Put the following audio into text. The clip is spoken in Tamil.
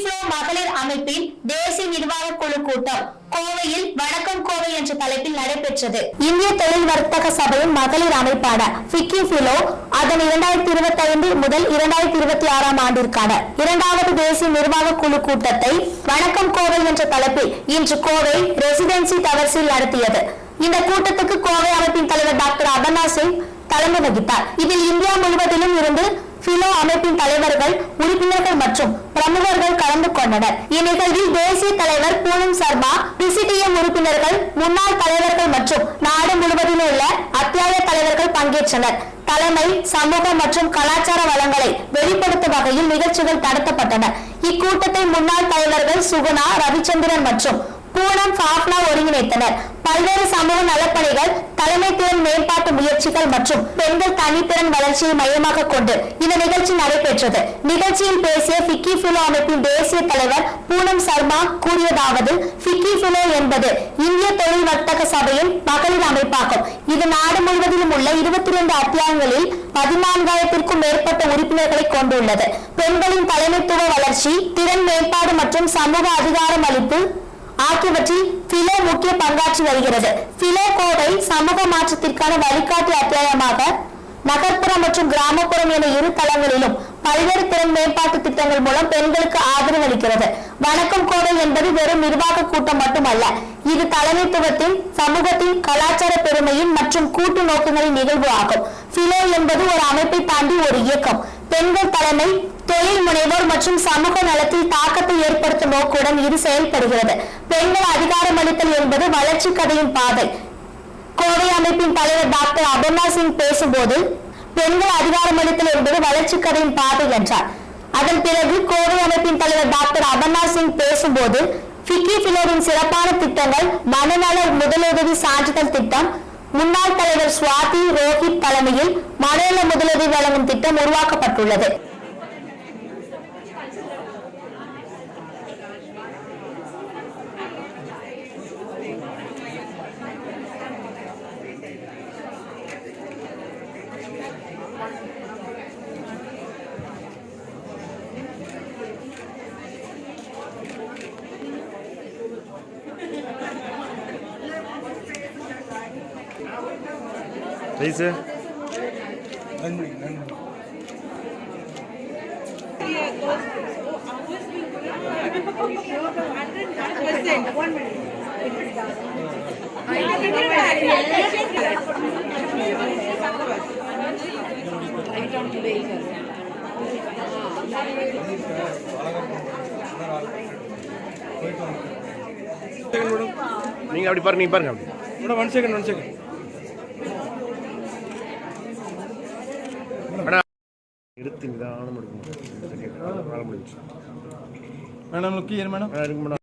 ஃப்ளோ மகளிர் அமைப்பின் தேசிய நிர்வாக குழு கூட்டம் கோவையில் வணக்கம் கோவை என்ற தலைப்பில் நடைபெற்றது. இந்திய தொழில் வர்த்தக சபையின் மகளிர் அமைப்பான ஃபிக்கி ஃபிலோ அதன் இரண்டாயிரத்தி இருபத்தி ஐந்து முதல் இரண்டாயிரத்தி இருபத்தி ஆறாம் ஆண்டிற்கான இரண்டாவது தேசிய நிர்வாக குழு கூட்டத்தை வணக்கம் கோவை என்ற தலைப்பில் இன்று கோவை ரெசிடென்சி டவர்ஸில் நடத்தியது. இந்த கூட்டத்துக்கு கோவை அமைப்பின் தலைவர் டாக்டர் அபர்ணா சிங் தலைமை வகித்தார். இதில் இந்தியா முழுவதிலும் இருந்து பிலோ அமைப்பின் தலைவர்கள் உறுப்பினர்கள் மற்றும் பிரமுகர்கள் கலந்து கொண்டனர். இந்நிகழ்வில் தேசிய தலைவர் பூனம் சர்மா பிசிடிஎம் உறுப்பினர்கள் முன்னாள் தலைவர்கள் மற்றும் நாடு முழுவதிலும் உள்ள அத்தியாய தலைவர்கள் பங்கேற்றனர். தலைமை சமூக மற்றும் கலாச்சார வளங்களை வெளிப்படுத்தும் வகையில் நிகழ்ச்சிகள் நடத்தப்பட்டன. இக்கூட்டத்தை முன்னாள் தலைவர்கள் சுகுணா ரவிச்சந்திரன் மற்றும் பூனம் ஃபாப்னா ஒரு வைத்தனர். பல்வேறு சமூக நலப்பணிகள் தலைமை திறன் மேம்பாட்டு முயற்சிகள் மற்றும் பெண்கள் தனித்திறன் வளர்ச்சியை மையமாக கொண்டு இந்த நிகழ்ச்சி நடைபெற்றது. நிகழ்ச்சியில் பேசிய ஃபிக்கி பிலோ அமைப்பின் தேசிய தலைவர் பூனம் சர்மா கூறியதாவது ஃபிக்கி பிலோ என்பது இந்திய தொழில் வர்த்தக சபையின் மகளிர் அமைப்பாகும். இது நாடு முழுவதிலும் உள்ள இருபத்தி இரண்டு அத்தியாயங்களில் பதினான்காயிரத்திற்கும் மேற்பட்ட உறுப்பினர்களை கொண்டுள்ளது. பெண்களின் தலைமைத்துவ வளர்ச்சி திறன் மேம்பாடு மற்றும் சமூக அதிகாரம் அளிப்பு ஆகியவற்றில் பிலோ முக்கிய பங்காற்றி வருகிறது. பிலோ கோவை சமூக மாற்றத்திற்கான வழிகாட்டி அத்தியாயமாக நகர்ப்புறம் மற்றும் கிராமப்புறம் என இரு தளங்களிலும் பல்வேறு திறன் மேம்பாட்டு திட்டங்கள் மூலம் பெண்களுக்கு ஆதரவு அளிக்கிறது வணக்கம் கோவை என்பது வெறும் நிர்வாக கூட்டம் மட்டுமல்ல இது தலைமைத்துவத்தின் சமூகத்தின் கலாச்சார பெருமையின் மற்றும் கூட்டு நோக்கங்களின் நிகழ்வு ஆகும். பிலோ என்பது ஒரு அமைப்பை தாண்டி ஒரு இயக்கம். பெண்கள் தலைமை தொழில் முனைவோர் மற்றும் சமூக நலத்தில் தாக்கத்தை ஏற்படுத்தும் நோக்குடன் இது செயல்படுகிறது. பெண்கள் அதிகாரமளித்தல் என்பது வளர்ச்சி கதையின் பாதை. கோவை அமைப்பின் தலைவர் டாக்டர் அபர்ணா சிங் பேசும்போது பெண்கள் அதிகாரமளித்தல் என்பது வளர்ச்சி கதையின் பாதை என்றார். அதன் பிறகு கோவை அமைப்பின் தலைவர் டாக்டர் அபர்ணா சிங் பேசும்போது ஃபிக்கி பிலோவின் சிறப்பான திட்டங்கள் மனநல முதலுதவி சான்றிதழ் திட்டம் முன்னாள் தலைவர் சுவாதி ரோஹித் தலைமையில் மனநல முதலுதவி வழங்கும் திட்டம் உருவாக்கப்பட்டுள்ளது. ரைஸு நீங்கள் அப்படி பாருங்க நீங்கள் பாருங்க அப்படி. ஒன் செகண்ட் ஒன் செகண்ட் நிறுத்தி நிதானம் எடுக்கணும் சரியா வேலை முடிஞ்சு மேடம் கிளியர் மேடம் இருக்கு மேடம்